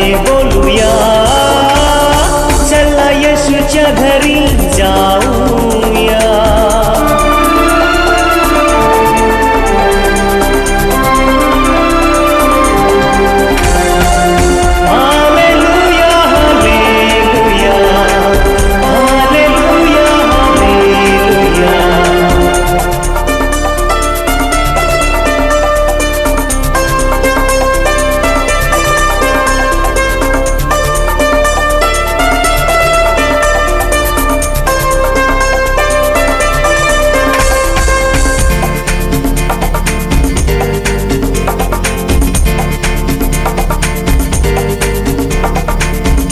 बोलूया. चला यशूच्या घरी.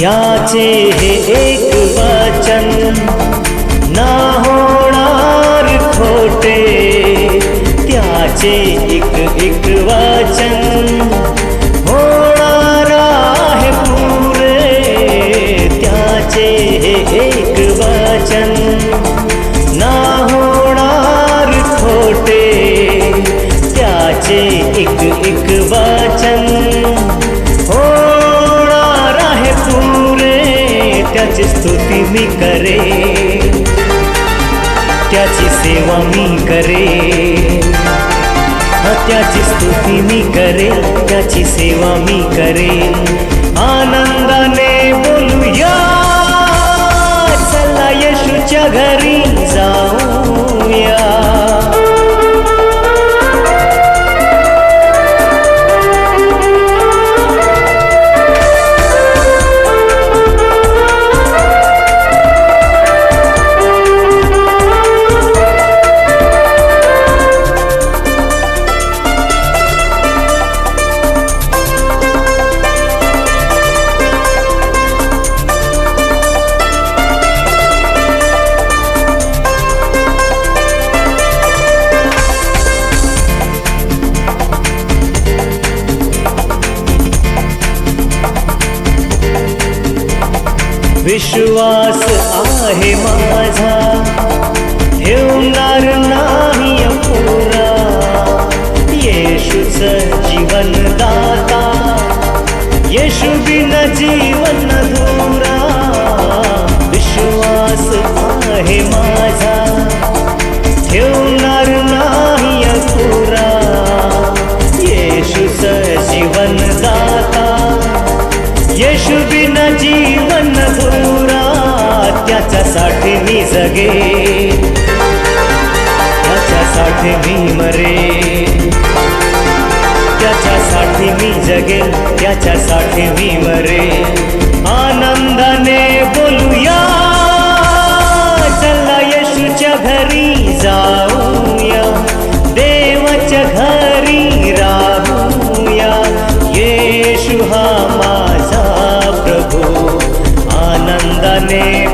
त्याचे हे एक वचन. ना होणार खोटे त्याचे एक एक वचन. होणार आहे पुरे त्याचे हे एक वचन. त्याची स्तुती मी करे. त्याची सेवा मी करे. त्याची स्तुती मी करे त्याची सेवा मी करे. आनंदाने बोलूया चला येशूच्या घर. विश्वास आहे माझा. ठेवणार नाही अपुरा. येशूच जीवन दाता. येशू बिन जीवन धुरा विश्वास आहे माझा. ठेवणार नाही अपुरा. येशूच जीवन दाता. येशू बिन जीवन ह्याच्यासाठी मी जगे. त्याच्यासाठी मी मरे. त्याच्यासाठी मी जगेल त्याच्यासाठी मी मरे. आनंदाने बोलूया चला येशूच्या घरी जाऊया. देवाच्या घरी राहूया. येशू हा माझा प्रभू. आनंदाने